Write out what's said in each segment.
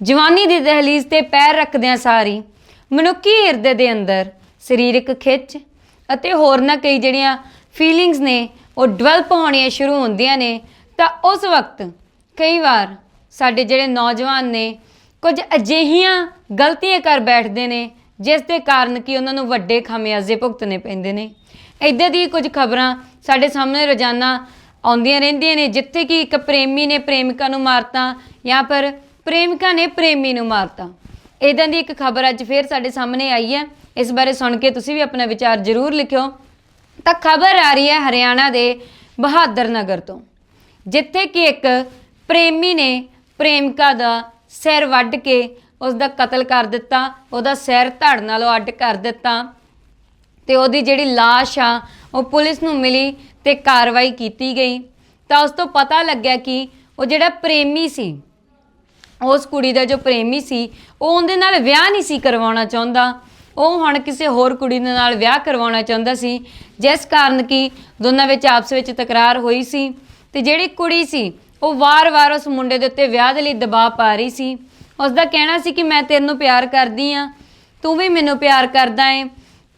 ਜਵਾਨੀ ਦੀ ਦਹਲੀਜ਼ ਤੇ ਪੈਰ ਰੱਖਦਿਆਂ ਸਾਰੀ, ਮਨੁੱਖੀ ਹਿਰਦੇ ਦੇ ਅੰਦਰ ਸਰੀਰਕ ਖਿੱਚ ਅਤੇ ਹੋਰ ਨਾ ਕਈ ਜਿਹੜੀਆਂ ਫੀਲਿੰਗਸ ਨੇ, ਉਹ ਡਿਵੈਲਪ ਹੋਣੀਆਂ ਸ਼ੁਰੂ ਹੁੰਦੀਆਂ ਨੇ, ਤਾਂ ਉਸ ਵਕਤ ਕਈ ਵਾਰ ਸਾਡੇ ਜਿਹੜੇ ਨੌਜਵਾਨ ਨੇ, ਕੁਝ ਅਜਿਹੀਆਂ ਗਲਤੀਆਂ ਕਰ ਬੈਠਦੇ ਨੇ, ਜਿਸ ਦੇ ਕਾਰਨ ਕਿ ਉਹਨਾਂ ਨੂੰ ਵੱਡੇ ਖਾਮਿਆਜ਼ੇ ਭੁਗਤਣੇ ਪੈਂਦੇ ਨੇ। ਇੱਦਾਂ ਦੀ ਕੁਝ ਖਬਰਾਂ ਸਾਡੇ ਸਾਹਮਣੇ ਰੋਜ਼ਾਨਾ ਆਉਂਦੀਆਂ ਰਹਿੰਦੀਆਂ ਨੇ, ਜਿੱਥੇ ਕਿ ਇੱਕ ਪ੍ਰੇਮੀ ਨੇ ਪ੍ਰੇਮਿਕਾ ਨੂੰ ਮਾਰਤਾ ਜਾਂ ਪਰ ਪ੍ਰੇਮਿਕਾ ਨੇ ਪ੍ਰੇਮੀ ਨੂੰ ਮਾਰਤਾ। ਇਦਾਂ ਦੀ ਇੱਕ ਖਬਰ ਅੱਜ ਫੇਰ ਸਾਡੇ ਸਾਹਮਣੇ ਆਈ ਹੈ। ਇਸ ਬਾਰੇ ਸੁਣ ਕੇ ਤੁਸੀਂ ਵੀ ਆਪਣਾ ਵਿਚਾਰ ਜ਼ਰੂਰ ਲਿਖਿਓ। ਤਾਂ ਖਬਰ ਆ ਰਹੀ ਹੈ ਹਰਿਆਣਾ ਦੇ ਬਹਾਦਰ ਨਗਰ ਤੋਂ, ਜਿੱਥੇ ਕਿ ਇੱਕ ਪ੍ਰੇਮੀ ਨੇ ਪ੍ਰੇਮਿਕਾ ਦਾ ਸਿਰ ਵੱਢ ਕੇ ਉਸ ਦਾ ਕਤਲ ਕਰ ਦਿੱਤਾ, ਉਹਦਾ ਸਿਰ ਧੜ ਨਾਲੋਂ ਅੱਡ ਕਰ ਦਿੱਤਾ ਤੇ ਉਹਦੀ ਜਿਹੜੀ ਲਾਸ਼ ਆ, ਉਹ ਪੁਲਿਸ ਨੂੰ ਮਿਲੀ ਤੇ ਕਾਰਵਾਈ ਕੀਤੀ ਗਈ। ਤਾਂ ਉਸ ਤੋਂ ਪਤਾ ਲੱਗਿਆ ਕਿ ਉਹ ਜਿਹੜਾ ਪ੍ਰੇਮੀ ਸੀ ਉਸ ਕੁੜੀ ਦਾ ਜੋ ਪ੍ਰੇਮੀ ਸੀ, ਉਹ ਉਹਦੇ ਨਾਲ ਵਿਆਹ ਨਹੀਂ ਸੀ ਕਰਵਾਉਣਾ ਚਾਹੁੰਦਾ। ਉਹ ਹੁਣ ਕਿਸੇ ਹੋਰ ਕੁੜੀ ਦੇ ਨਾਲ ਵਿਆਹ ਕਰਵਾਉਣਾ ਚਾਹੁੰਦਾ ਸੀ, ਜਿਸ ਕਾਰਨ ਕਿ ਦੋਨਾਂ ਵਿੱਚ ਆਪਸ ਵਿੱਚ ਤਕਰਾਰ ਹੋਈ ਸੀ ਤੇ ਜਿਹੜੀ ਕੁੜੀ ਸੀ, ਉਹ ਵਾਰ-ਵਾਰ ਉਸ ਮੁੰਡੇ ਦੇ ਉੱਤੇ ਵਿਆਹ ਦੇ ਲਈ ਦਬਾਅ ਪਾ ਰਹੀ ਸੀ। ਉਸ ਦਾ ਕਹਿਣਾ ਸੀ ਕਿ ਮੈਂ ਤੈਨੂੰ ਪਿਆਰ ਕਰਦੀ ਆ, ਤੂੰ ਵੀ ਮੈਨੂੰ ਪਿਆਰ ਕਰਦਾ ਏ।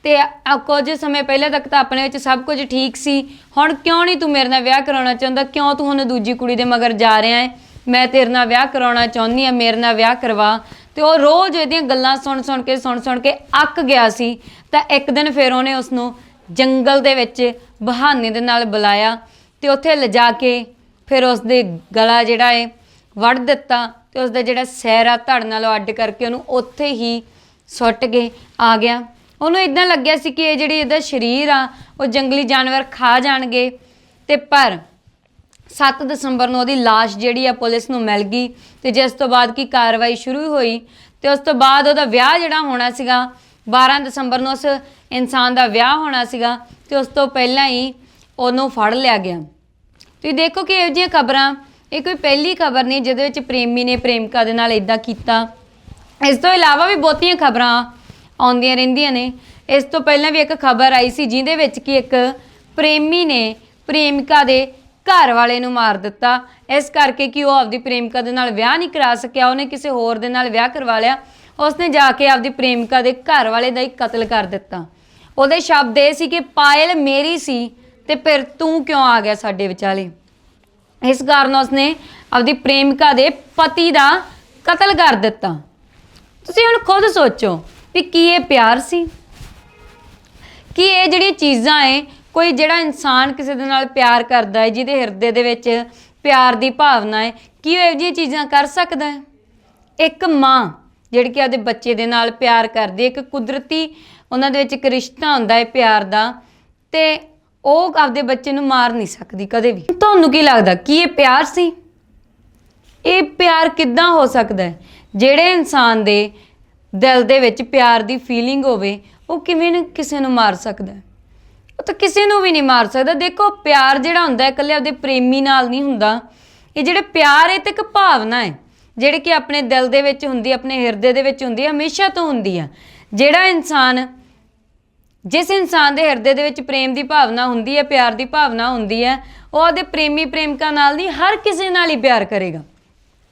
ਤੇ ਆ ਕੁਝ ਸਮੇਂ ਪਹਿਲਾਂ ਤੱਕ ਤਾਂ ਆਪਣੇ ਵਿੱਚ ਸਭ ਕੁਝ ਠੀਕ ਸੀ। ਹੁਣ ਕਿਉਂ ਨਹੀਂ ਤੂੰ ਮੇਰੇ ਨਾਲ ਵਿਆਹ ਕਰਾਉਣਾ ਚਾਹੁੰਦਾ? ਕਿਉਂ ਤੂੰ ਹੁਣ ਦੂਜੀ ਕੁੜੀ ਦੇ ਮਗਰ ਜਾ ਰਿਹਾ ਏ? ਮੈਂ ਤੇਰੇ ਨਾਲ ਵਿਆਹ ਕਰਾਉਣਾ ਚਾਹੁੰਦੀ ਆ ਮੇਰੇ ਨਾਲ ਵਿਆਹ ਕਰਵਾ। ਤੇ ਉਹ ਰੋਜ਼ ਇਹਦੀਆਂ ਗੱਲਾਂ ਸੁਣ ਸੁਣ ਕੇ, ਸੁਣ ਸੁਣ ਕੇ ਅੱਕ ਗਿਆ ਸੀ। ਤਾਂ ਇੱਕ ਦਿਨ ਫਿਰ ਉਹਨੇ ਉਸ ਨੂੰ ਜੰਗਲ ਦੇ ਵਿੱਚ ਬਹਾਨੇ ਦੇ ਨਾਲ ਬੁਲਾਇਆ ਤੇ ਉੱਥੇ ਲਿਜਾ ਕੇ ਫਿਰ ਉਸ ਦੇ ਗਲਾ ਜਿਹੜਾ ਹੈ ਵੱਢ ਦਿੱਤਾ ਤੇ ਉਸ ਦਾ ਜਿਹੜਾ ਸਹਿਰਾ ਧੜ ਨਾਲੋਂ ਅੱਡ ਕਰਕੇ ਉਹਨੂੰ ਉੱਥੇ ਹੀ ਸੁੱਟ ਕੇ ਆ ਗਿਆ। ਉਹਨੂੰ ਇਦਾਂ ਲੱਗਿਆ ਸੀ ਕਿ ਇਹ ਜਿਹੜੀ ਇਹਦਾ ਸਰੀਰ ਆ, ਉਹ ਜੰਗਲੀ ਜਾਨਵਰ ਖਾ ਜਾਣਗੇ ਤੇ ਪਰ 7 ਦਸੰਬਰ ਨੂੰ ਉਹਦੀ লাশ ਜਿਹੜੀ ਆ ਪੁਲਿਸ ਨੂੰ ਮਿਲ ਗਈ ਤੇ ਜਿਸ ਤੋਂ ਬਾਅਦ ਕੀ ਕਾਰਵਾਈ ਸ਼ੁਰੂ ਹੋਈ ਤੇ ਉਸ ਤੋਂ ਬਾਅਦ ਉਹਦਾ ਵਿਆਹ ਜਿਹੜਾ ਹੋਣਾ ਸੀਗਾ 12 ਦਸੰਬਰ ਨੂੰ ਉਸ ਇਨਸਾਨ ਦਾ ਵਿਆਹ ਹੋਣਾ ਸੀਗਾ ਤੇ ਉਸ ਤੋਂ ਪਹਿਲਾਂ ਹੀ ਉਹਨੂੰ ਫੜ ਲਿਆ ਗਿਆ। ਤੁਸੀਂ ਦੇਖੋ ਕਿ ਇਹੋ ਜਿਹੀਆਂ ਖਬਰਾਂ, ਇਹ ਕੋਈ ਪਹਿਲੀ ਖਬਰ ਨਹੀਂ ਜਿਹਦੇ ਵਿੱਚ ਪ੍ਰੇਮੀ ਨੇ ਪ੍ਰੇਮਿਕਾ ਦੇ ਨਾਲ ਇਦਾਂ ਕੀਤਾ। ਇਸ ਤੋਂ ਇਲਾਵਾ ਵੀ ਬਹੁਤੀਆਂ ਖਬਰਾਂ ਆਉਂਦੀਆਂ ਰਹਿੰਦੀਆਂ ਨੇ। ਇਸ ਤੋਂ ਪਹਿਲਾਂ ਵੀ ਇੱਕ ਖਬਰ ਆਈ ਸੀ ਜਿਹਦੇ ਵਿੱਚ ਕਿ ਇੱਕ ਪ੍ਰੇਮੀ ਨੇ ਪ੍ਰੇਮਿਕਾ ਦੇ ਘਰ ਵਾਲੇ ਨੂੰ ਮਾਰ ਦਿੱਤਾ। ਇਸ ਕਰਕੇ ਕਿ ਉਹ ਆਪਦੀ ਪ੍ਰੇਮਿਕਾ ਦੇ ਨਾਲ ਵਿਆਹ ਨਹੀਂ ਕਰਾ ਸਕਿਆ। ਉਹਨੇ ਕਿਸੇ ਹੋਰ ਦੇ ਨਾਲ ਵਿਆਹ ਕਰਵਾ ਲਿਆ। ਉਸਨੇ ਜਾ ਕੇ ਆਪਦੀ ਪ੍ਰੇਮਿਕਾ ਦੇ ਘਰ ਵਾਲੇ ਦਾ ਹੀ ਕਤਲ ਕਰ ਦਿੱਤਾ। ਉਹਦੇ ਸ਼ਬਦ ਇਹ ਸੀ ਕਿ ਪਾਇਲ ਮੇਰੀ ਸੀ ਤੇ ਫਿਰ ਤੂੰ ਕਿਉਂ ਆ ਗਿਆ ਸਾਡੇ ਵਿਚਾਲੇ? ਇਸ ਕਾਰਨ ਉਸਨੇ ਆਪਦੀ ਪ੍ਰੇਮਿਕਾ ਦੇ ਪਤੀ ਦਾ ਕਤਲ ਕਰ ਦਿੱਤਾ। ਤੁਸੀਂ ਹੁਣ ਖੁਦ ਸੋਚੋ ਵੀ ਕੀ ਇਹ ਪਿਆਰ ਸੀ? ਕੀ ਇਹ ਜਿਹੜੀਆਂ ਚੀਜ਼ਾਂ ਏ ਕੋਈ ਜਿਹੜਾ ਇਨਸਾਨ ਕਿਸੇ ਦੇ ਨਾਲ ਪਿਆਰ ਕਰਦਾ ਹੈ, ਜਿਹਦੇ ਹਿਰਦੇ ਦੇ ਵਿੱਚ ਪਿਆਰ ਦੀ ਭਾਵਨਾ ਹੈ, ਕੀ ਉਹ ਇਹੋ ਜਿਹੀਆਂ ਚੀਜ਼ਾਂ ਕਰ ਸਕਦਾ ਹੈ? ਇੱਕ ਮਾਂ ਜਿਹੜੀ ਕਿ ਆਪਦੇ ਬੱਚੇ ਦੇ ਨਾਲ ਪਿਆਰ ਕਰਦੀ ਹੈ, ਇੱਕ ਕੁਦਰਤੀ ਉਹਨਾਂ ਦੇ ਵਿੱਚ ਇੱਕ ਰਿਸ਼ਤਾ ਹੁੰਦਾ ਹੈ ਪਿਆਰ ਦਾ, ਤੇ ਉਹ ਆਪਦੇ ਬੱਚੇ ਨੂੰ ਮਾਰ ਨਹੀਂ ਸਕਦੀ ਕਦੇ ਵੀ। ਤੁਹਾਨੂੰ ਕੀ ਲੱਗਦਾ, ਕੀ ਇਹ ਪਿਆਰ ਸੀ? ਇਹ ਪਿਆਰ ਕਿੱਦਾਂ ਹੋ ਸਕਦਾ ਹੈ? ਜਿਹੜੇ ਇਨਸਾਨ ਦੇ ਦਿਲ ਦੇ ਵਿੱਚ ਪਿਆਰ ਦੀ ਫੀਲਿੰਗ ਹੋਵੇ, ਉਹ ਕਿਵੇਂ ਕਿਸੇ ਨੂੰ ਮਾਰ ਸਕਦਾ ਹੈ? ਉਹ ਤਾਂ ਕਿਸੇ ਨੂੰ ਵੀ ਨਹੀਂ ਮਾਰ ਸਕਦਾ। ਦੇਖੋ, ਪਿਆਰ ਜਿਹੜਾ ਹੁੰਦਾ ਹੈ ਇਕੱਲੇ ਆਪਦੇ ਪ੍ਰੇਮੀ ਨਾਲ ਨਹੀਂ ਹੁੰਦਾ। ਇਹ ਜਿਹੜੇ ਪਿਆਰ ਇਹ ਤੇ ਇੱਕ ਭਾਵਨਾ ਹੈ। ਜਿਹੜੀ ਕਿ ਆਪਣੇ ਦਿਲ ਦੇ ਵਿੱਚ ਹੁੰਦੀ ਆਪਣੇ ਹਿਰਦੇ ਦੇ ਵਿੱਚ ਹੁੰਦੀ ਹੈ, ਹਮੇਸ਼ਾ ਤੋਂ ਹੁੰਦੀ ਆ ਜਿਹੜਾ ਇਨਸਾਨ, ਜਿਸ ਇਨਸਾਨ ਦੇ ਹਿਰਦੇ ਦੇ ਵਿੱਚ ਪ੍ਰੇਮ ਦੀ ਭਾਵਨਾ ਹੁੰਦੀ ਹੈ, ਪਿਆਰ ਦੀ ਭਾਵਨਾ ਹੁੰਦੀ ਹੈ, ਉਹ ਉਹਦੇ ਪ੍ਰੇਮੀ ਪ੍ਰੇਮਿਕਾ ਨਾਲ ਨਹੀਂ, ਹਰ ਕਿਸੇ ਨਾਲ ਹੀ ਪਿਆਰ ਕਰੇਗਾ।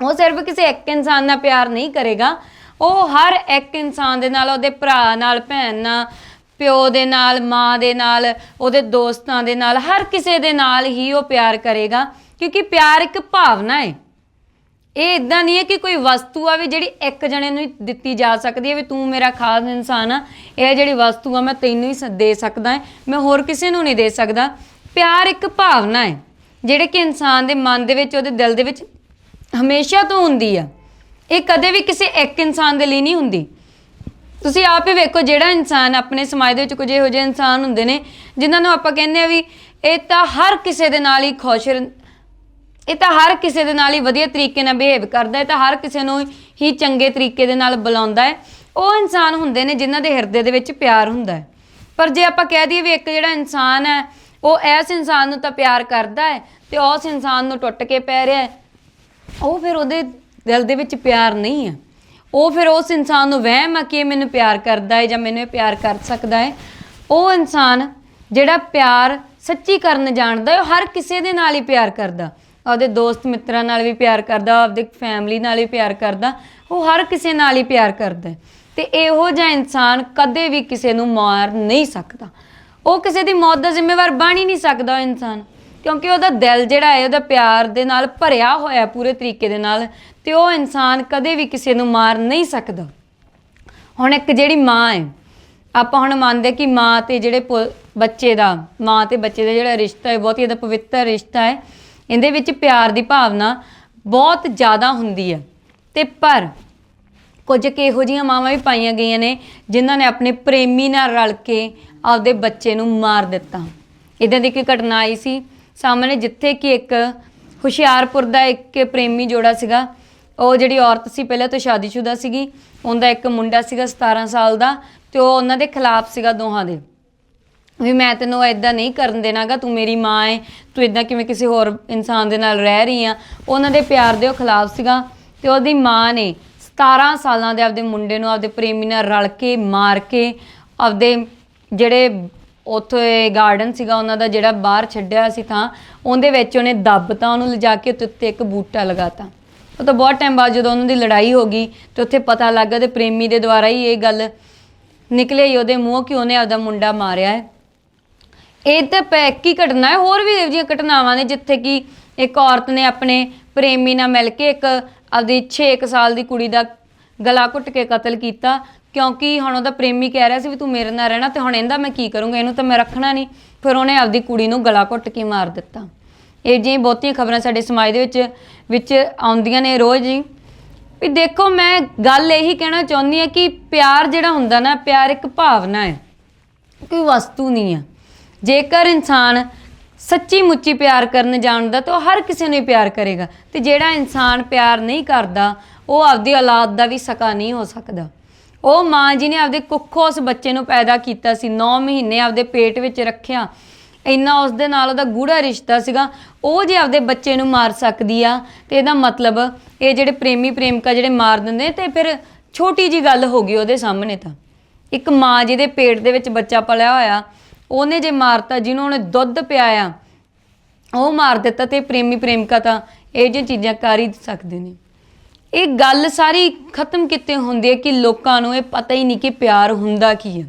ਉਹ ਸਿਰਫ ਕਿਸੇ ਇੱਕ ਇਨਸਾਨ ਨਾਲ ਪਿਆਰ ਨਹੀਂ ਕਰੇਗਾ। ਉਹ ਹਰ ਇੱਕ ਇਨਸਾਨ ਦੇ ਨਾਲ, ਉਹਦੇ ਭਰਾ ਨਾਲ, ਭੈਣ ਨਾਲ ਪਿਓ ਦੇ ਨਾਲ, ਮਾਂ ਦੇ ਨਾਲ, ਉਹਦੇ ਦੋਸਤਾਂ ਦੇ ਨਾਲ, ਹਰ ਕਿਸੇ ਦੇ ਨਾਲ ਹੀ ਉਹ ਪਿਆਰ ਕਰੇਗਾ, ਕਿਉਂਕਿ ਪਿਆਰ ਇੱਕ ਭਾਵਨਾ ਹੈ। ਇਹ ਇਦਾਂ ਨਹੀਂ ਹੈ ਕਿ ਕੋਈ ਵਸਤੂ ਆ ਵੀ ਜਿਹੜੀ ਇੱਕ ਜਣੇ ਨੂੰ ਹੀ ਦਿੱਤੀ ਜਾ ਸਕਦੀ ਹੈ ਵੀ ਤੂੰ ਮੇਰਾ ਖਾਸ ਇਨਸਾਨ ਆ, ਇਹ ਜਿਹੜੀ ਵਸਤੂ ਆ ਮੈਂ ਤੈਨੂੰ ਹੀ ਸ- ਦੇ ਸਕਦਾ ਹਾਂ, ਮੈਂ ਹੋਰ ਕਿਸੇ ਨੂੰ ਨਹੀਂ ਦੇ ਸਕਦਾ। ਪਿਆਰ ਇੱਕ ਭਾਵਨਾ ਹੈ, ਜਿਹੜੇ ਕਿ ਇਨਸਾਨ ਦੇ ਮਨ ਦੇ ਵਿੱਚ, ਉਹਦੇ ਦਿਲ ਦੇ ਵਿੱਚ ਹਮੇਸ਼ਾ ਤੋਂ ਹੁੰਦੀ ਆ। ਇਹ ਕਦੇ ਵੀ ਕਿਸੇ ਇੱਕ ਇਨਸਾਨ ਦੇ ਲਈ ਨਹੀਂ ਹੁੰਦੀ। ਤੁਸੀਂ ਆਪ ਹੀ ਵੇਖੋ ਜਿਹੜਾ ਇਨਸਾਨ ਆਪਣੇ ਸਮਾਜ ਦੇ ਵਿੱਚ ਕੁਝ ਇਹੋ ਜਿਹੇ ਇਨਸਾਨ ਹੁੰਦੇ ਨੇ, ਜਿਨ੍ਹਾਂ ਨੂੰ ਆਪਾਂ ਕਹਿੰਦੇ ਆ ਵੀ ਇਹ ਤਾਂ ਹਰ ਕਿਸੇ ਦੇ ਨਾਲ ਹੀ ਖੁਸ਼ ਇਹ ਤਾਂ ਹਰ ਕਿਸੇ ਦੇ ਨਾਲ ਹੀ ਵਧੀਆ ਤਰੀਕੇ ਨਾਲ ਬਿਹੇਵ ਕਰਦਾ ਹੈ ਤਾਂ ਹਰ ਕਿਸੇ ਨੂੰ ਹੀ ਚੰਗੇ ਤਰੀਕੇ ਦੇ ਨਾਲ ਬੁਲਾਉਂਦਾ ਹੈ। ਉਹ ਇਨਸਾਨ ਹੁੰਦੇ ਨੇ ਜਿਨ੍ਹਾਂ ਦੇ ਹਿਰਦੇ ਦੇ ਵਿੱਚ ਪਿਆਰ ਹੁੰਦਾ ਹੈ। ਪਰ ਜੇ ਆਪਾਂ ਕਹਿ ਦਈਏ ਵੀ ਇੱਕ ਜਿਹੜਾ ਇਨਸਾਨ ਹੈ, ਉਹ ਇਸ ਇਨਸਾਨ ਨੂੰ ਤਾਂ ਪਿਆਰ ਕਰਦਾ ਹੈ ਤੇ ਉਸ ਇਨਸਾਨ ਨੂੰ ਟੁੱਟ ਕੇ ਪੈ ਰਿਹਾ ਹੈ, ਉਹ ਫਿਰ ਉਹਦੇ ਦਿਲ ਦੇ ਵਿੱਚ ਪਿਆਰ ਨਹੀਂ ਹੈ। ਉਹ ਫਿਰ ਉਸ ਇਨਸਾਨ ਨੂੰ ਵਹਿਮ ਆ ਕਿ ਇਹ ਮੈਨੂੰ ਪਿਆਰ ਕਰਦਾ ਹੈ ਜਾਂ ਮੈਨੂੰ ਇਹ ਪਿਆਰ ਕਰ ਸਕਦਾ ਹੈ। ਉਹ ਇਨਸਾਨ ਜਿਹੜਾ ਪਿਆਰ ਸੱਚੀ ਕਰਨ ਜਾਣਦਾ ਹੈ, ਉਹ ਹਰ ਕਿਸੇ ਦੇ ਨਾਲ ਹੀ ਪਿਆਰ ਕਰਦਾ। ਆਪਦੇ ਦੋਸਤ ਮਿੱਤਰਾਂ ਨਾਲ ਵੀ ਪਿਆਰ ਕਰਦਾ, ਆਪਦੇ ਫੈਮਿਲੀ ਨਾਲ ਵੀ ਪਿਆਰ ਕਰਦਾ, ਉਹ ਹਰ ਕਿਸੇ ਨਾਲ ਹੀ ਪਿਆਰ ਕਰਦਾ ਹੈ। ਤੇ ਇਹੋ ਜਿਹਾ ਇਨਸਾਨ ਕਦੇ ਵੀ ਕਿਸੇ ਨੂੰ ਮਾਰ ਨਹੀਂ ਸਕਦਾ। ਉਹ ਕਿਸੇ ਦੀ ਮੌਤ ਦਾ ਜ਼ਿੰਮੇਵਾਰ ਬਣ ਹੀ ਨਹੀਂ ਸਕਦਾ ਉਹ ਇਨਸਾਨ। ਕਿਉਂਕਿ ਉਹਦਾ ਦਿਲ ਜਿਹੜਾ ਹੈ, ਉਹਦਾ ਪਿਆਰ ਦੇ ਨਾਲ ਭਰਿਆ ਹੋਇਆ ਪੂਰੇ ਤਰੀਕੇ ਦੇ ਨਾਲ ਤੇ ਉਹ ਇਨਸਾਨ ਕਦੇ ਵੀ ਕਿਸੇ ਨੂੰ ਮਾਰ ਨਹੀਂ ਸਕਦਾ। ਹੁਣ ਇੱਕ ਜਿਹੜੀ ਮਾਂ ਹੈ, ਆਪਾਂ ਹੁਣ ਮੰਨਦੇ ਕਿ ਮਾਂ ਤੇ ਜਿਹੜੇ ਪੁ- ਬੱਚੇ ਦਾ, ਮਾਂ ਤੇ ਬੱਚੇ ਦਾ ਜਿਹੜਾ ਰਿਸ਼ਤਾ ਹੈ, ਬਹੁਤ ਹੀ ਇਹਦਾ ਪਵਿੱਤਰ ਰਿਸ਼ਤਾ ਹੈ, ਇਹਦੇ ਵਿੱਚ ਪਿਆਰ ਦੀ ਭਾਵਨਾ ਬਹੁਤ ਜ਼ਿਆਦਾ ਹੁੰਦੀ ਹੈ। ਤੇ ਪਰ ਕੁਝ ਕੁ ਇਹੋ ਜਿਹੀਆਂ ਮਾਵਾਂ ਵੀ ਪਾਈਆਂ ਗਈਆਂ ਨੇ, ਜਿਨ੍ਹਾਂ ਨੇ ਆਪਣੇ ਪ੍ਰੇਮੀ ਨਾਲ ਰਲ ਕੇ ਆਪਦੇ ਬੱਚੇ ਨੂੰ ਮਾਰ ਦਿੱਤਾ। ਇਦਾਂ ਦੀ ਇੱਕ ਘਟਨਾ ਆਈ ਸੀ? ਸਾਹਮਣੇ ਜਿੱਥੇ ਕਿ ਇੱਕ ਹੁਸ਼ਿਆਰਪੁਰ ਦਾ ਇੱਕ ਪ੍ਰੇਮੀ ਜੋੜਾ ਸੀਗਾ। ਉਹ ਜਿਹੜੀ ਔਰਤ ਸੀ, ਪਹਿਲਾਂ ਤੋਂ ਸ਼ਾਦੀशुदा ਸੀਗੀ। ਉਹਦਾ ਇੱਕ ਮੁੰਡਾ ਸੀਗਾ 17 ਸਾਲ ਦਾ ਤੇ ਉਹ ਉਹਨਾਂ ਦੇ ਖਿਲਾਫ ਸੀਗਾ ਦੋਹਾਂ ਦੇ। ਵੀ ਮੈਂ ਤੈਨੂੰ ਇਦਾਂ ਨਹੀਂ ਕਰਨ ਦੇਣਾਗਾ, ਤੂੰ ਮੇਰੀ ਮਾਂ ਏ, ਤੂੰ ਇਦਾਂ ਕਿਵੇਂ ਕਿਸੇ ਹੋਰ ਇਨਸਾਨ ਦੇ ਨਾਲ ਰਹਿ ਰਹੀ ਆ। ਉਹਨਾਂ ਦੇ ਪਿਆਰ ਦੇ ਉਹ ਖਿਲਾਫ ਸੀਗਾ ਤੇ ਉਹਦੀ ਮਾਂ ਨੇ 17 ਸਾਲਾਂ ਦੇ ਆਪਦੇ ਮੁੰਡੇ ਨੂੰ ਆਪਦੇ ਪ੍ਰੇਮੀ ਨਾਲ ਰਲ ਕੇ, ਮਾਰ ਕੇ, ਆਪਦੇ ਜਿਹੜੇ ਉੱਥੇ ਗਾਰਡਨ ਸੀਗਾ, ਉਹਨਾਂ ਦਾ ਜਿਹੜਾ ਬਾਹਰ ਛੱਡਿਆ ਸੀ ਥਾਂ, ਉਹਦੇ ਵਿੱਚ ਉਹਨੇ ਦੱਬਤਾ ਉਹਨੂੰ ਲਿਜਾ ਕੇ ਉੱਤੇ ਉੱਤੇ ਇੱਕ ਬੂਟਾ ਲਗਾਤਾ। ਉਹ ਤਾਂ ਬਹੁਤ ਟਾਈਮ ਬਾਅਦ ਜਦੋਂ ਉਹਨਾਂ ਦੀ ਲੜਾਈ ਹੋ ਗਈ ਤੇ ਉੱਥੇ ਪਤਾ ਲੱਗਾ ਤੇ ਪ੍ਰੇਮੀ ਦੇ ਦੁਆਰਾ ਹੀ ਇਹ ਗੱਲ ਨਿਕਲੇ ਹੀ ਉਹਦੇ ਮੂੰਹ ਕਿ ਉਹਨੇ ਆਪਦਾ ਮੁੰਡਾ ਮਾਰਿਆ ਹੈ। ਇਹ ਤਾਂ ਪੈਕ ਹੀ ਘਟਨਾ ਹੈ, ਹੋਰ ਵੀ ਇਹੋ ਜਿਹੀਆਂ ਘਟਨਾਵਾਂ ਨੇ ਜਿੱਥੇ ਕਿ ਇੱਕ ਔਰਤ ਨੇ ਆਪਣੇ ਪ੍ਰੇਮੀ ਨਾਲ ਮਿਲ ਕੇ ਇੱਕ ਆਪਦੀ 6 ਸਾਲ ਦੀ ਕੁੜੀ ਦਾ ਗਲਾ ਘੁੱਟ ਕੇ ਕਤਲ ਕੀਤਾ ਕਿਉਂਕਿ ਹੁਣ ਉਹਦਾ ਪ੍ਰੇਮੀ ਕਹਿ ਰਿਹਾ ਸੀ ਵੀ ਤੂੰ ਮੇਰੇ ਨਾਲ ਰਹਿਣਾ ਤੇ ਹੁਣ ਇਹਦਾ ਮੈਂ ਕੀ ਕਰੂੰਗਾ? ਇਹਨੂੰ ਤਾਂ ਮੈਂ ਰੱਖਣਾ ਨਹੀਂ। ਫਿਰ ਉਹਨੇ ਆਪਦੀ ਕੁੜੀ ਨੂੰ ਗਲਾ ਘੁੱਟ ਕੇ ਮਾਰ ਦਿੱਤਾ। ਇਹ ਜਿਹੀਆਂ ਬਹੁਤੀਆਂ ਖਬਰਾਂ ਸਾਡੇ ਸਮਾਜ ਦੇ ਵਿੱਚ ਵਿੱਚ ਆਉਂਦੀਆਂ ਨੇ ਰੋਜ਼ ਹੀ। ਵੀ ਦੇਖੋ, ਮੈਂ ਗੱਲ ਇਹੀ ਕਹਿਣਾ ਚਾਹੁੰਦੀ ਹਾਂ ਕਿ ਪਿਆਰ ਜਿਹੜਾ ਹੁੰਦਾ ਨਾ, ਪਿਆਰ ਇੱਕ ਭਾਵਨਾ ਹੈ। ਕੋਈ ਵਸਤੂ ਨਹੀਂ ਆ। ਜੇਕਰ ਇਨਸਾਨ ਸੱਚੀ ਮੁੱਚੀ ਪਿਆਰ ਕਰਨ ਜਾਣਦਾ ਤਾਂ ਉਹ ਹਰ ਕਿਸੇ ਨੂੰ ਹੀ ਪਿਆਰ ਕਰੇਗਾ। ਤੇ ਜਿਹੜਾ ਇਨਸਾਨ ਪਿਆਰ ਨਹੀਂ ਕਰਦਾ, ਉਹ ਆਪਦੀ ਔਲਾਦ ਦਾ ਵੀ ਸਕਾ ਨਹੀਂ ਹੋ ਸਕਦਾ। ਉਹ ਮਾਂ ਜੀ ਨੇ ਆਪਦੇ ਕੁੱਖੋਂ ਉਸ ਬੱਚੇ ਨੂੰ ਪੈਦਾ ਕੀਤਾ ਸੀ 9 ਮਹੀਨੇ ਆਪਦੇ ਪੇਟ ਵਿੱਚ ਰੱਖਿਆ। ਇੰਨਾ ਉਸ ਦੇ ਨਾਲ ਉਹਦਾ ਗੂੜਾ ਰਿਸ਼ਤਾ ਸੀਗਾ। ਉਹ ਜੇ ਆਪਦੇ ਬੱਚੇ ਨੂੰ ਮਾਰ ਸਕਦੀ ਆ, ਤੇ ਇਹਦਾ ਮਤਲਬ ਇਹ ਜਿਹੜੇ ਪ੍ਰੇਮੀ ਪ੍ਰੇਮਿਕਾ ਜਿਹੜੇ ਮਾਰ ਦਿੰਦੇ ਤੇ ਫਿਰ ਛੋਟੀ ਜੀ ਗੱਲ ਹੋ ਗਈ ਉਹਦੇ ਸਾਹਮਣੇ ਤਾਂ। ਇੱਕ ਮਾਂ ਜਿਹਦੇ ਪੇਟ ਦੇ ਵਿੱਚ ਬੱਚਾ ਪਲਿਆ ਹੋਇਆ, ਉਹਨੇ ਜੇ ਮਾਰਤਾ, ਜਿਹਨੂੰ ਉਹਨੇ ਦੁੱਧ ਪਿਆਇਆ ਉਹ ਮਾਰ ਦਿੱਤਾ ਤੇ ਪ੍ਰੇਮੀ ਪ੍ਰੇਮਿਕਾ ਤਾਂ ਇਹ ਜਿਹੀਆਂ ਚੀਜ਼ਾਂ ਕਰ ਹੀ ਸਕਦੇ ਨੇ। ਇਹ ਗੱਲ ਸਾਰੀ ਖਤਮ ਕਿਤੇ ਹੁੰਦੀ ਹੈ ਕਿ ਲੋਕਾਂ ਨੂੰ ਇਹ ਪਤਾ ਹੀ ਨਹੀਂ ਕਿ ਪਿਆਰ ਹੁੰਦਾ ਕੀ ਹੈ।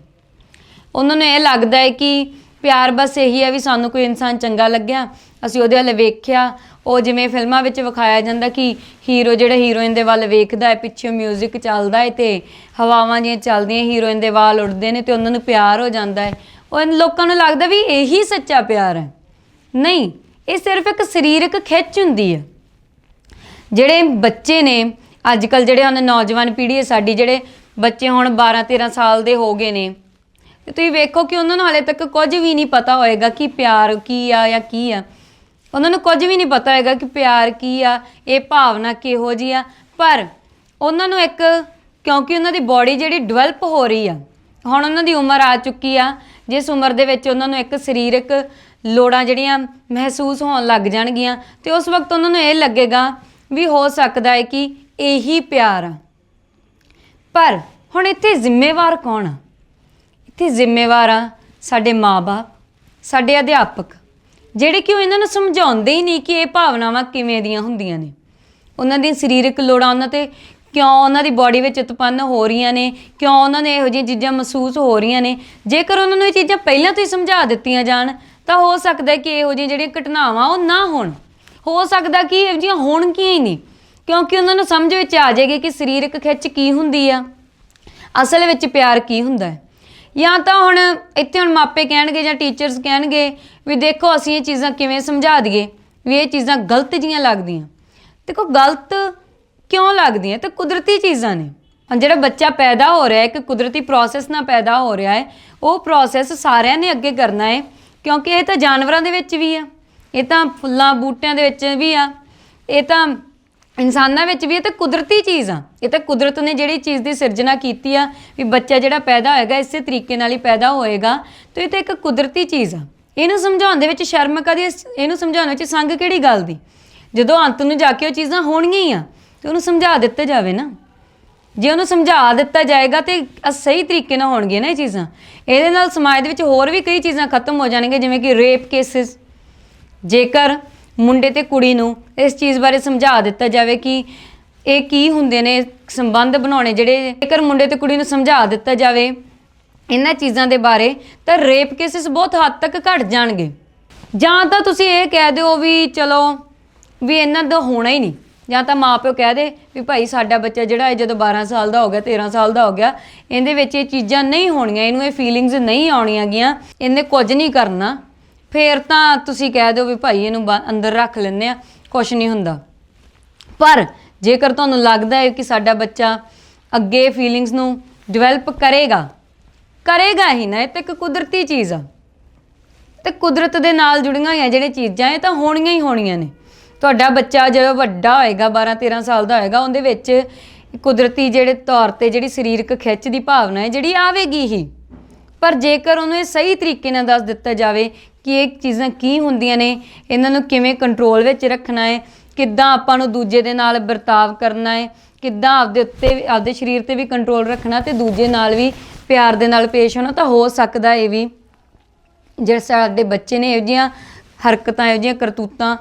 ਉਹਨਾਂ ਨੂੰ ਇਹ ਲੱਗਦਾ ਹੈ ਕਿ ਪਿਆਰ ਬਸ ਇਹੀ ਹੈ ਵੀ ਸਾਨੂੰ ਕੋਈ ਇਨਸਾਨ ਚੰਗਾ ਲੱਗਿਆ, ਅਸੀਂ ਉਹਦੇ ਵੱਲ ਵੇਖਿਆ, ਉਹ ਜਿਵੇਂ ਫਿਲਮਾਂ ਵਿੱਚ ਵਿਖਾਇਆ ਜਾਂਦਾ ਕਿ ਹੀਰੋ ਜਿਹੜਾ ਹੀਰੋਇਨ ਦੇ ਵੱਲ ਵੇਖਦਾ ਹੈ, ਪਿੱਛੇ 뮤직 ਚੱਲਦਾ ਹੈ ਤੇ ਹਵਾਵਾਂ ਜਿਹੀਆਂ ਚੱਲਦੀਆਂ, ਹੀਰੋਇਨ ਦੇ ਵਾਲ ਉੱਡਦੇ ਨੇ ਤੇ ਉਹਨਾਂ ਨੂੰ ਪਿਆਰ ਹੋ ਜਾਂਦਾ ਹੈ। ਉਹ ਲੋਕਾਂ ਨੂੰ ਲੱਗਦਾ ਵੀ ਇਹੀ ਸੱਚਾ ਪਿਆਰ ਹੈ। ਨਹੀਂ, ਇਹ ਸਿਰਫ ਇੱਕ ਸਰੀਰਕ ਖਿੱਚ ਹੁੰਦੀ ਹੈ। ਜਿਹੜੇ ਬੱਚੇ ਨੇ ਅੱਜ ਕੱਲ ਜਿਹੜੇ ਹੁਣ ਨੌਜਵਾਨ ਪੀੜ੍ਹੀ ਹੈ ਸਾਡੀ, ਜਿਹੜੇ ਬੱਚੇ ਹੁਣ 12 13 ਸਾਲ ਦੇ ਹੋ ਗਏ ਨੇ, ਤੇ ਤੁਸੀਂ ਵੇਖੋ ਕਿ ਉਹਨਾਂ ਨੂੰ ਹਾਲੇ ਤੱਕ ਕੁਝ ਵੀ ਨਹੀਂ ਪਤਾ ਹੋਏਗਾ ਕਿ ਪਿਆਰ ਕੀ ਆ ਜਾਂ ਕੀ ਆ। ਉਹਨਾਂ ਨੂੰ ਕੁਝ ਵੀ ਨਹੀਂ ਪਤਾ ਹੋਏਗਾ ਕਿ ਪਿਆਰ ਕੀ ਆ, ਇਹ ਭਾਵਨਾ ਕਿਹੋ ਜੀ ਆ। ਪਰ ਉਹਨਾਂ ਨੂੰ ਇੱਕ, ਕਿਉਂਕਿ ਉਹਨਾਂ ਦੀ ਬਾਡੀ ਜਿਹੜੀ ਡਿਵੈਲਪ ਹੋ ਰਹੀ ਆ, ਹੁਣ ਉਹਨਾਂ ਦੀ ਉਮਰ ਆ ਚੁੱਕੀ ਆ, ਜਿਸ ਉਮਰ ਦੇ ਵਿੱਚ ਉਹਨਾਂ ਨੂੰ ਇੱਕ ਸਰੀਰਕ ਲੋੜਾਂ ਜਿਹੜੀਆਂ ਮਹਿਸੂਸ ਹੋਣ ਲੱਗ ਜਾਣਗੀਆਂ, ਤੇ ਉਸ ਵਕਤ ਉਹਨਾਂ ਨੂੰ ਇਹ ਲੱਗੇਗਾ ਵੀ ਹੋ ਸਕਦਾ ਹੈ ਕਿ ਇਹੀ ਪਿਆਰ ਆ। ਪਰ ਹੁਣ ਇੱਥੇ ਜ਼ਿੰਮੇਵਾਰ ਕੌਣ ਆ? ਇੱਥੇ ਜ਼ਿੰਮੇਵਾਰ ਆ ਸਾਡੇ ਮਾਪੇ ਸਾਡੇ ਅਧਿਆਪਕ, ਜਿਹੜੇ ਕਿ ਉਹ ਇਹਨਾਂ ਨੂੰ ਸਮਝਾਉਂਦੇ ਹੀ ਨਹੀਂ ਕਿ ਇਹ ਭਾਵਨਾਵਾਂ ਕਿਵੇਂ ਦੀਆਂ ਹੁੰਦੀਆਂ ਨੇ। ਉਹਨਾਂ ਦੀਆਂ ਸਰੀਰਕ ਲੋੜਾਂ ਉਹਨਾਂ ਤੇ ਕਿਉਂ ਉਹਨਾਂ ਦੀ ਬਾਡੀ ਵਿੱਚ ਉਤਪੰਨ ਹੋ ਰਹੀਆਂ ਨੇ, ਕਿਉਂ ਉਹਨਾਂ ਨੇ ਇਹੋ ਜਿਹੀਆਂ ਚੀਜ਼ਾਂ ਮਹਿਸੂਸ ਹੋ ਰਹੀਆਂ ਨੇ। ਜੇਕਰ ਉਹਨਾਂ ਨੂੰ ਇਹ ਚੀਜ਼ਾਂ ਪਹਿਲਾਂ ਤੋਂ ਹੀ ਸਮਝਾ ਦਿੱਤੀਆਂ ਜਾਣ, ਤਾਂ ਹੋ ਸਕਦਾ ਹੈ ਕਿ ਇਹੋ ਜਿਹੀਆਂ ਜਿਹੜੀਆਂ ਘਟਨਾਵਾਂ ਉਹ ਨਾ ਹੋਣ। ਹੋ ਸਕਦਾ ਕਿ ਇਹੋ ਜਿਹੀਆਂ ਹੋਣਗੀਆਂ ਹੀ ਨਹੀਂ। ਕਿਉਂਕਿ ਉਹਨਾਂ ਨੂੰ ਸਮਝ ਵਿੱਚ ਆ ਜਾਏਗੀ ਕਿ ਸਰੀਰਕ ਖਿੱਚ ਕੀ ਹੁੰਦੀ ਆ, ਅਸਲ ਵਿੱਚ ਪਿਆਰ ਕੀ ਹੁੰਦਾ ਹੈ। ਜਾਂ ਤਾਂ ਹੁਣ ਇੱਥੇ ਹੁਣ ਮਾਪੇ ਕਹਿਣਗੇ ਜਾਂ ਟੀਚਰਸ ਕਹਿਣਗੇ ਵੀ ਦੇਖੋ ਅਸੀਂ ਇਹ ਚੀਜ਼ਾਂ ਕਿਵੇਂ ਸਮਝਾ ਦਈਏ, ਵੀ ਇਹ ਚੀਜ਼ਾਂ ਗਲਤ ਜੀਆਂ ਲੱਗਦੀਆਂ। ਦੇਖੋ ਗਲਤ ਕਿਉਂ ਲੱਗਦੀਆਂ? ਤੇ ਕੁਦਰਤੀ ਚੀਜ਼ਾਂ ਨੇ। ਹੁਣ ਜਿਹੜਾ ਬੱਚਾ ਪੈਦਾ ਹੋ ਰਿਹਾ ਹੈ, ਇੱਕ ਕੁਦਰਤੀ ਪ੍ਰੋਸੈਸ ਨਾਲ ਪੈਦਾ ਹੋ ਰਿਹਾ ਹੈ, ਉਹ ਪ੍ਰੋਸੈਸ ਸਾਰਿਆਂ ਨੇ ਅੱਗੇ ਕਰਨਾ ਹੈ, ਕਿਉਂਕਿ ਇਹ ਤਾਂ ਜਾਨਵਰਾਂ ਦੇ ਵਿੱਚ ਵੀ ਆ। ਇਹ ਤਾਂ ਫੁੱਲਾਂ ਬੂਟਿਆਂ ਦੇ ਵਿੱਚ ਵੀ ਆ। ਇਹ ਤਾਂ ਇਨਸਾਨਾਂ ਵਿੱਚ ਵੀ ਇਹ ਤਾਂ ਕੁਦਰਤੀ ਚੀਜ਼ ਆ। ਇਹ ਤਾਂ ਕੁਦਰਤ ਨੇ ਜਿਹੜੀ ਚੀਜ਼ ਦੀ ਸਿਰਜਣਾ ਕੀਤੀ ਆ ਵੀ ਬੱਚਾ ਜਿਹੜਾ ਪੈਦਾ ਹੋਏਗਾ, ਇਸੇ ਤਰੀਕੇ ਨਾਲ ਹੀ ਪੈਦਾ ਹੋਏਗਾ। ਤੇ ਇਹ ਤਾਂ ਇੱਕ ਕੁਦਰਤੀ ਚੀਜ਼ ਆ। ਇਹਨੂੰ ਸਮਝਾਉਣ ਦੇ ਵਿੱਚ ਸ਼ਰਮ ਕਦੀ ਇਹਨੂੰ ਸਮਝਾਉਣ ਵਿੱਚ ਸੰਗ ਕਿਹੜੀ ਗੱਲ ਦੀ? ਜਦੋਂ ਅੰਤ ਨੂੰ ਜਾ ਕੇ ਉਹ ਚੀਜ਼ਾਂ ਹੋਣਗੀਆਂ ਹੀ ਆ, ਤੇ ਉਹਨੂੰ ਸਮਝਾ ਦਿੱਤਾ ਜਾਵੇ ਨਾ। ਜੇ ਉਹਨੂੰ ਸਮਝਾ ਦਿੱਤਾ ਜਾਏਗਾ ਤੇ ਸਹੀ ਤਰੀਕੇ ਨਾਲ ਹੋਣਗੀਆਂ ਨਾ ਇਹ ਚੀਜ਼ਾਂ। ਇਹਦੇ ਨਾਲ ਸਮਾਜ ਦੇ ਵਿੱਚ ਹੋਰ ਵੀ ਕਈ ਚੀਜ਼ਾਂ ਖਤਮ ਹੋ ਜਾਣਗੀਆਂ, ਜਿਵੇਂ ਕਿ ਰੇਪ ਕੇਸਿਸ ਜੇਕਰ ਮੁੰਡੇ ਤੇ ਕੁੜੀ ਨੂੰ ਇਸ ਚੀਜ਼ ਬਾਰੇ ਸਮਝਾ ਦਿੱਤਾ ਜਾਵੇ ਕਿ ਇਹ ਕੀ ਹੁੰਦੇ ਨੇ, ਸੰਬੰਧ ਬਣਾਉਣੇ ਜਿਹੜੇ ਜੇਕਰ ਮੁੰਡੇ ਤੇ ਕੁੜੀ ਨੂੰ ਸਮਝਾ ਦਿੱਤਾ ਜਾਵੇ ਇਹਨਾਂ ਚੀਜ਼ਾਂ ਦੇ ਬਾਰੇ, ਤਾਂ ਰੇਪ ਕੇਸਿਸ ਬਹੁਤ ਹੱਦ ਤੱਕ ਘਟ ਜਾਣਗੇ। ਜਾਂ ਤਾਂ ਤੁਸੀਂ ਇਹ ਕਹਿ ਦਿਓ ਵੀ ਚਲੋ ਵੀ ਇਹਨਾਂ ਦਾ ਹੋਣਾ ਹੀ ਨਹੀਂ। ਜਾਂ ਤਾਂ ਮਾਪਿਓ ਕਹਿ ਦੇ ਵੀ ਭਾਈ ਸਾਡਾ ਬੱਚਾ ਜਿਹੜਾ ਹੈ ਜਦੋਂ 12 ਸਾਲ ਦਾ ਹੋ ਗਿਆ 13 ਸਾਲ ਦਾ ਹੋ ਗਿਆ, ਇਹਦੇ ਵਿੱਚ ਇਹ ਚੀਜ਼ਾਂ ਨਹੀਂ ਹੋਣੀਆਂ, ਇਹਨੂੰ ਇਹ ਫੀਲਿੰਗਸ ਨਹੀਂ ਆਉਣੀਆਂ ਗੀਆਂ, ਇਹਨੇ ਕੁਝ ਨਹੀਂ ਕਰਨਾ। ਫੇਰ ਤਾਂ ਤੁਸੀਂ ਕਹਿ ਦਿਓ ਵੀ ਭਾਈ ਇਹਨੂੰ ਬਾ- ਅੰਦਰ ਰੱਖ ਲੈਂਦੇ ਆ ਕੁਝ ਨਹੀਂ ਹੁੰਦਾ। ਪਰ ਜੇਕਰ ਤੁਹਾਨੂੰ ਲੱਗਦਾ ਹੈ ਕਿ ਸਾਡਾ ਬੱਚਾ ਅੱਗੇ ਫੀਲਿੰਗਸ ਨੂੰ ਡਿਵੈਲਪ ਕਰੇਗਾ ਕਰੇਗਾ ਹੀ ਨਾ, ਇਹ ਤਾਂ ਇੱਕ ਕੁਦਰਤੀ ਚੀਜ਼ ਆ। ਤੇ ਕੁਦਰਤ ਦੇ ਨਾਲ ਜੁੜੀਆਂ ਹੋਈਆਂ ਜਿਹੜੀਆਂ ਚੀਜ਼ਾਂ, ਇਹ ਤਾਂ ਹੋਣੀਆਂ ਹੀ ਹੋਣੀਆਂ ਨੇ। ਤੁਹਾਡਾ ਬੱਚਾ ਜਦੋਂ ਵੱਡਾ ਹੋਏਗਾ 12 13 ਸਾਲ ਦਾ ਹੋਏਗਾ, ਉਹਦੇ ਵਿੱਚ ਕੁਦਰਤੀ ਜਿਹੜੇ ਤੌਰ ਤੇ ਜਿਹੜੀ ਸਰੀਰਕ ਖਿੱਚ ਦੀ ਭਾਵਨਾ ਹੈ, ਜਿਹੜੀ ਆਵੇਗੀ ਹੀ। ਪਰ ਜੇਕਰ ਉਹਨੂੰ ਇਹ ਸਹੀ ਤਰੀਕੇ ਨਾਲ ਦੱਸ ਦਿੱਤਾ ਜਾਵੇ ਕਿ ਇਹ ਚੀਜ਼ਾਂ ਕੀ ਹੁੰਦੀਆਂ ਨੇ, ਇਹਨਾਂ ਨੂੰ ਕਿਵੇਂ ਕੰਟਰੋਲ ਵਿੱਚ ਰੱਖਣਾ ਹੈ, ਕਿੱਦਾਂ ਆਪਾਂ ਨੂੰ ਦੂਜੇ ਦੇ ਨਾਲ ਵਰਤਾਵ ਕਰਨਾ ਹੈ, ਕਿੱਦਾਂ ਆਪਦੇ ਉੱਤੇ ਆਪਦੇ ਸਰੀਰ ਤੇ ਵੀ ਕੰਟਰੋਲ ਰੱਖਣਾ ਤੇ ਦੂਜੇ ਨਾਲ ਵੀ ਪਿਆਰ ਦੇ ਨਾਲ ਪੇਸ਼ ਹੋਣਾ, ਤਾਂ ਹੋ ਸਕਦਾ ਇਹ ਵੀ। ਜਿਹੜੇ ਸਾਡੇ ਬੱਚੇ ਨੇ, ਇਹੋ ਜਿਹੀਆਂ ਹਰਕਤਾਂ, ਇਹੋ ਜਿਹੀਆਂ ਕਰਤੂਤਾਂ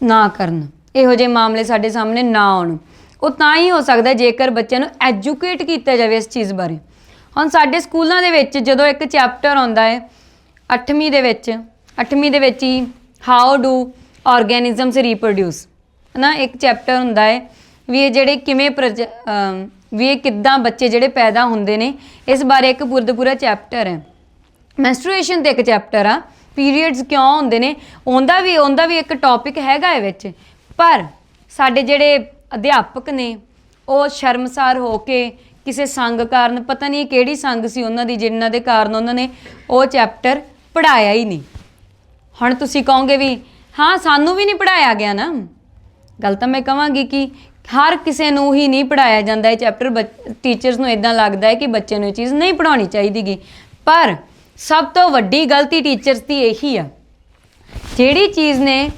ਨਾ ਕਰਨ, ਇਹੋ ਜਿਹੇ ਮਾਮਲੇ ਸਾਡੇ ਸਾਹਮਣੇ ਨਾ ਆਉਣ। ਉਹ ਤਾਂ ਹੀ ਹੋ ਸਕਦਾ ਜੇਕਰ ਬੱਚਿਆਂ ਨੂੰ ਐਜੂਕੇਟ ਕੀਤਾ ਜਾਵੇ ਇਸ ਚੀਜ਼ ਬਾਰੇ। ਹੁਣ ਸਾਡੇ ਸਕੂਲਾਂ ਦੇ ਵਿੱਚ ਜਦੋਂ ਇੱਕ ਚੈਪਟਰ ਆਉਂਦਾ ਹੈ 8ਵੀਂ ਦੇ ਵਿੱਚ 8ਵੀਂ ਦੇ ਵਿੱਚ ਹੀ ਹਾਊ ਡੂ ਆਰਗੈਨਿਜ਼ਮਸ ਰੀਪਰੋਡਿਊਸ ਨਾ ਇੱਕ ਚੈਪਟਰ ਹੁੰਦਾ ਹੈ ਵੀ ਇਹ ਜਿਹੜੇ ਕਿਵੇਂ ਪ੍ਰਜ- ਵੀ ਇਹ ਕਿੱਦਾਂ ਬੱਚੇ ਜਿਹੜੇ ਪੈਦਾ ਹੁੰਦੇ ਨੇ, ਇਸ ਬਾਰੇ ਇੱਕ ਪੂਰਾ ਦਾ ਪੂਰਾ ਚੈਪਟਰ ਹੈ। ਮੈਂਸਟਰੂਏਸ਼ਨ ਤੇ ਇੱਕ ਚੈਪਟਰ ਆ। ਪੀਰੀਅਡਸ ਕਿਉਂ ਹੁੰਦੇ ਨੇ? ਉਹਦਾ ਵੀ ਉਹਦਾ ਵੀ ਇੱਕ ਟੌਪਿਕ ਹੈਗਾ ਇਹ ਵਿੱਚ। ਪਰ ਸਾਡੇ ਜਿਹੜੇ ਅਧਿਆਪਕ ਨੇ, ਉਹ ਸ਼ਰਮਸਾਰ ਹੋ ਕੇ ਕਿਸੇ ਸੰਗ ਕਾਰਨ, ਪਤਾ ਨਹੀਂ ਕਿਹੜੀ ਸੰਗ ਸੀ ਉਹਨਾਂ ਦੀ, ਜਿਨ੍ਹਾਂ ਦੇ ਕਾਰਨ ਉਹਨਾਂ ਨੇ ਉਹ ਚੈਪਟਰ ਪੜਾਇਆ ਹੀ ਨਹੀਂ। ਹੁਣ ਤੁਸੀਂ ਕਹੋਗੇ ਵੀ, ਹਾਂ, ਸਾਨੂੰ ਵੀ ਨਹੀਂ ਪੜਾਇਆ ਗਿਆ ਨਾ। ਗੱਲ ਤਾਂ ਮੈਂ ਕਹਾਂਗੀ ਕਿ ਹਰ ਕਿਸੇ ਨੂੰ ਹੀ ਨਹੀਂ ਪੜਾਇਆ ਜਾਂਦਾ ਇਹ ਚੈਪਟਰ ਟੀਚਰਸ ਨੂੰ ਇਦਾਂ ਲੱਗਦਾ ਹੈ ਕਿ ਬੱਚੇ ਨੂੰ ਇਹ ਚੀਜ਼ ਨਹੀਂ ਪੜਾਉਣੀ ਚਾਹੀਦੀਗੀ। ਪਰ ਸਭ ਤੋਂ ਵੱਡੀ ਗਲਤੀ ਟੀਚਰਸ ਦੀ ਇਹੀ ਆ। ਜਿਹੜੀ ਚੀਜ਼ ਨੇ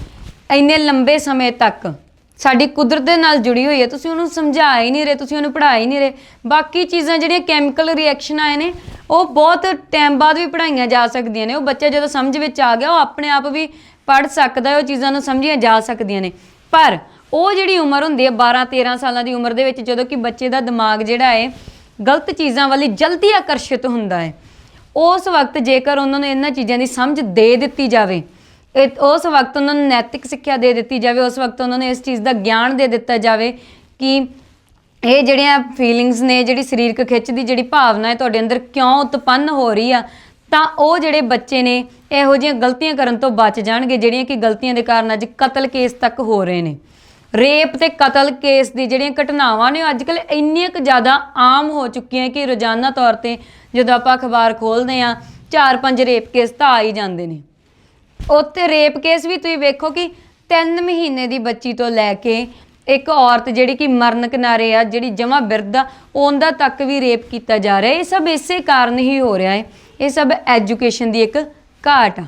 ਇੰਨੇ ਲੰਬੇ ਸਮੇਂ ਤੱਕ ਸਾਡੀ ਕੁਦਰਤ ਦੇ ਨਾਲ ਜੁੜੀ ਹੋਈ ਹੈ, ਤੁਸੀਂ ਉਹਨੂੰ ਸਮਝਾ ਹੀ ਨਹੀਂ ਰਹੇ, ਤੁਸੀਂ ਉਹਨੂੰ ਪੜ੍ਹਾ ਹੀ ਨਹੀਂ ਰਹੇ। ਬਾਕੀ ਚੀਜ਼ਾਂ ਜਿਹੜੀਆਂ ਕੈਮੀਕਲ ਰਿਐਕਸ਼ਨ ਆਏ ਨੇ ਉਹ ਬਹੁਤ ਟਾਈਮ ਬਾਅਦ ਵੀ ਪੜਾਈਆਂ ਜਾ ਸਕਦੀਆਂ ਨੇ। ਉਹ ਬੱਚਾ ਜਦੋਂ ਸਮਝ ਵਿੱਚ ਆ ਗਿਆ, ਉਹ ਆਪਣੇ ਆਪ ਵੀ ਪੜ ਸਕਦਾ ਹੈ, ਉਹ ਚੀਜ਼ਾਂ ਨੂੰ ਸਮਝੀਆਂ ਜਾ ਸਕਦੀਆਂ ਨੇ। ਪਰ ਉਹ ਜਿਹੜੀ ਉਮਰ ਹੁੰਦੀ ਹੈ 12 13 ਸਾਲਾਂ ਦੀ ਉਮਰ ਦੇ ਵਿੱਚ ਜਦੋਂ ਕਿ ਬੱਚੇ ਦਾ ਦਿਮਾਗ ਜਿਹੜਾ ਹੈ, ਗਲਤ ਚੀਜ਼ਾਂ ਵੱਲ ਜਲਦੀ ਆਕਰਸ਼ਿਤ ਹੁੰਦਾ ਹੈ। ਉਸ ਵਕਤ ਜੇਕਰ ਉਹਨਾਂ ਨੂੰ ਇਹਨਾਂ ਚੀਜ਼ਾਂ ਦੀ ਸਮਝ ਦੇ ਦਿੱਤੀ ਜਾਵੇ ਉਸ ਵਕਤ ਉਹਨਾਂ ਨੂੰ ਨੈਤਿਕ ਸਿੱਖਿਆ ਦੇ ਦਿੱਤੀ ਜਾਵੇ, ਉਸ ਵਕਤ ਉਹਨਾਂ ਨੂੰ ਇਸ ਚੀਜ਼ ਦਾ ਗਿਆਨ ਦੇ ਦਿੱਤਾ ਜਾਵੇ ਕਿ ਇਹ ਜਿਹੜੀਆਂ ਫੀਲਿੰਗਸ ਨੇ, ਜਿਹੜੀ ਸਰੀਰਕ ਖਿੱਚ ਦੀ ਜਿਹੜੀ ਭਾਵਨਾ ਹੈ ਤੁਹਾਡੇ ਅੰਦਰ ਕਿਉਂ ਉਤਪੰਨ ਹੋ ਰਹੀ ਆ, ਤਾਂ ਉਹ ਜਿਹੜੇ ਬੱਚੇ ਨੇ, ਇਹੋ ਜਿਹੀਆਂ ਗਲਤੀਆਂ ਕਰਨ ਤੋਂ ਬਚ ਜਾਣਗੇ, ਜਿਹੜੀਆਂ ਕਿ ਗਲਤੀਆਂ ਦੇ ਕਾਰਨ ਅੱਜ ਕਤਲ ਕੇਸ ਤੱਕ ਹੋ ਰਹੇ ਨੇ। ਰੇਪ ਤੇ ਕਤਲ ਕੇਸ ਦੀ ਜਿਹੜੀਆਂ ਘਟਨਾਵਾਂ ਨੇ, ਉਹ ਅੱਜਕੱਲ ਇੰਨੀਆਂ ਕੁ ਜ਼ਿਆਦਾ ਆਮ ਹੋ ਚੁੱਕੀਆਂ ਕਿ ਰੋਜ਼ਾਨਾ ਤੌਰ ਤੇ ਜਦੋਂ ਆਪਾਂ ਅਖਬਾਰ ਖੋਲਦੇ ਆ ਚਾਰ ਪੰਜ ਰੇਪ ਕੇਸ ਤਾਂ ਆ ਹੀ ਜਾਂਦੇ ਨੇ। ਉੱਥੇ ਰੇਪ ਕੇਸ ਵੀ ਤੁਸੀਂ ਵੇਖੋ ਕਿ 3 ਮਹੀਨੇ ਦੀ ਬੱਚੀ ਤੋਂ ਲੈ ਕੇ ਇੱਕ ਔਰਤ ਜਿਹੜੀ ਕਿ ਮਰਨ ਕਿਨਾਰੇ ਆ, ਜਿਹੜੀ ਜਮਾ ਬਿਰਧ ਆ, ਉਹਦਾ ਤੱਕ ਵੀ ਰੇਪ ਕੀਤਾ ਜਾ ਰਿਹਾ। ਇਹ ਸਭ ਇਸੇ ਕਾਰਨ ਹੀ ਹੋ ਰਿਹਾ ਹੈ। ਇਹ ਸਭ ਐਜੂਕੇਸ਼ਨ ਦੀ ਇੱਕ ਘਾਟ ਆ।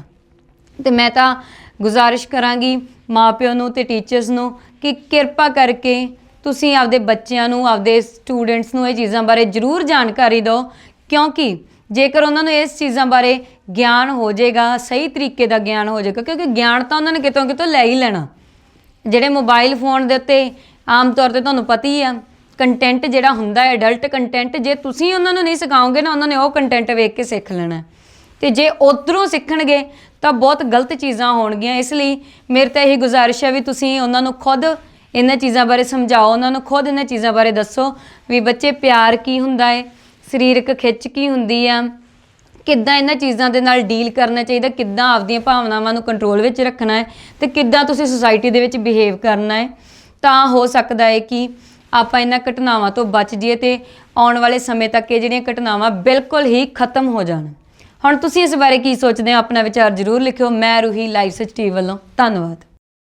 ਤੇ ਮੈਂ ਤਾਂ ਗੁਜ਼ਾਰਿਸ਼ ਕਰਾਂਗੀ ਮਾਪਿਆਂ ਨੂੰ ਤੇ ਟੀਚਰਸ ਨੂੰ ਕਿ ਕਿਰਪਾ ਕਰਕੇ ਤੁਸੀਂ ਆਪਦੇ ਬੱਚਿਆਂ ਨੂੰ, ਆਪਦੇ ਸਟੂਡੈਂਟਸ ਨੂੰ ਇਹ ਚੀਜ਼ਾਂ ਬਾਰੇ ਜ਼ਰੂਰ ਜਾਣਕਾਰੀ ਦਿਓ। ਕਿਉਂਕਿ ਜੇਕਰ ਉਹਨਾਂ ਨੂੰ ਇਸ ਚੀਜ਼ਾਂ ਬਾਰੇ ਗਿਆਨ ਹੋ ਜਾਏਗਾ, ਸਹੀ ਤਰੀਕੇ ਦਾ ਗਿਆਨ ਹੋ ਜਾਏਗਾ, ਕਿਉਂਕਿ ਗਿਆਨ ਤਾਂ ਉਹਨਾਂ ਨੇ ਕਿਤੋਂ ਕਿਤੋਂ ਲੈ ਹੀ ਲੈਣਾ। ਜਿਹੜੇ ਮੋਬਾਈਲ ਫੋਨ ਦੇ ਉੱਤੇ ਆਮ ਤੌਰ ਤੇ ਤੁਹਾਨੂੰ ਪਤਾ ਹੀ ਆ ਕੰਟੈਂਟ ਜਿਹੜਾ ਹੁੰਦਾ ਹੈ ਐਡਲਟ ਕੰਟੈਂਟ ਜੇ ਤੁਸੀਂ ਉਹਨਾਂ ਨੂੰ ਨਹੀਂ ਸਿਖਾਓਗੇ ਨਾ ਉਹਨਾਂ ਨੇ ਉਹ ਕੰਟੈਂਟ ਵੇਖ ਕੇ ਸਿੱਖ ਲੈਣਾ। ਤੇ ਜੇ ਉਧਰੋਂ ਸਿੱਖਣਗੇ, ਤਾਂ ਬਹੁਤ ਗਲਤ ਚੀਜ਼ਾਂ ਹੋਣਗੀਆਂ। ਇਸ ਲਈ ਮੇਰੇ ਤਾਂ ਇਹੀ ਗੁਜ਼ਾਰਿਸ਼ ਹੈ ਵੀ ਤੁਸੀਂ ਉਹਨਾਂ ਨੂੰ ਖੁਦ ਇਹਨਾਂ ਚੀਜ਼ਾਂ ਬਾਰੇ ਸਮਝਾਓ, ਉਹਨਾਂ ਨੂੰ ਖੁਦ ਇਹਨਾਂ ਚੀਜ਼ਾਂ ਬਾਰੇ ਦੱਸੋ ਵੀ ਬੱਚੇ ਪਿਆਰ ਕੀ ਹੁੰਦਾ ਹੈ, ਸਰੀਰਕ ਖਿੱਚ ਕੀ ਹੁੰਦੀ ਆ ਕਿੱਦਾਂ ਇਹਨਾਂ ਚੀਜ਼ਾਂ ਦੇ ਨਾਲ ਡੀਲ ਕਰਨਾ ਚਾਹੀਦਾ, ਕਿੱਦਾਂ ਆਪਦੀਆਂ ਭਾਵਨਾਵਾਂ ਨੂੰ ਕੰਟਰੋਲ ਵਿੱਚ ਰੱਖਣਾ ਹੈ ਤੇ ਕਿੱਦਾਂ ਤੁਸੀਂ ਸੁਸਾਇਟੀ ਦੇ ਵਿੱਚ ਬਿਹੇਵ ਕਰਨਾ ਹੈ। ਤਾਂ ਹੋ ਸਕਦਾ ਹੈ ਕਿ ਆਪਾਂ ਇਹਨਾਂ ਘਟਨਾਵਾਂ ਤੋਂ ਬਚ ਜਾਈਏ ਤੇ ਆਉਣ ਵਾਲੇ ਸਮੇਂ ਤੱਕ ਇਹ ਜਿਹੜੀਆਂ ਘਟਨਾਵਾਂ ਬਿਲਕੁਲ ਹੀ ਖਤਮ ਹੋ ਜਾਣ। ਹੁਣ ਤੁਸੀਂ ਇਸ ਬਾਰੇ ਕੀ ਸੋਚਦੇ ਹੋ? ਆਪਣਾ ਵਿਚਾਰ ਜ਼ਰੂਰ ਲਿਖਿਓ। ਮੈਂ ਰੂਹੀ ਲਾਈਵ ਸੱਚ ਟੀਵੀ ਵੱਲੋਂ। ਧੰਨਵਾਦ।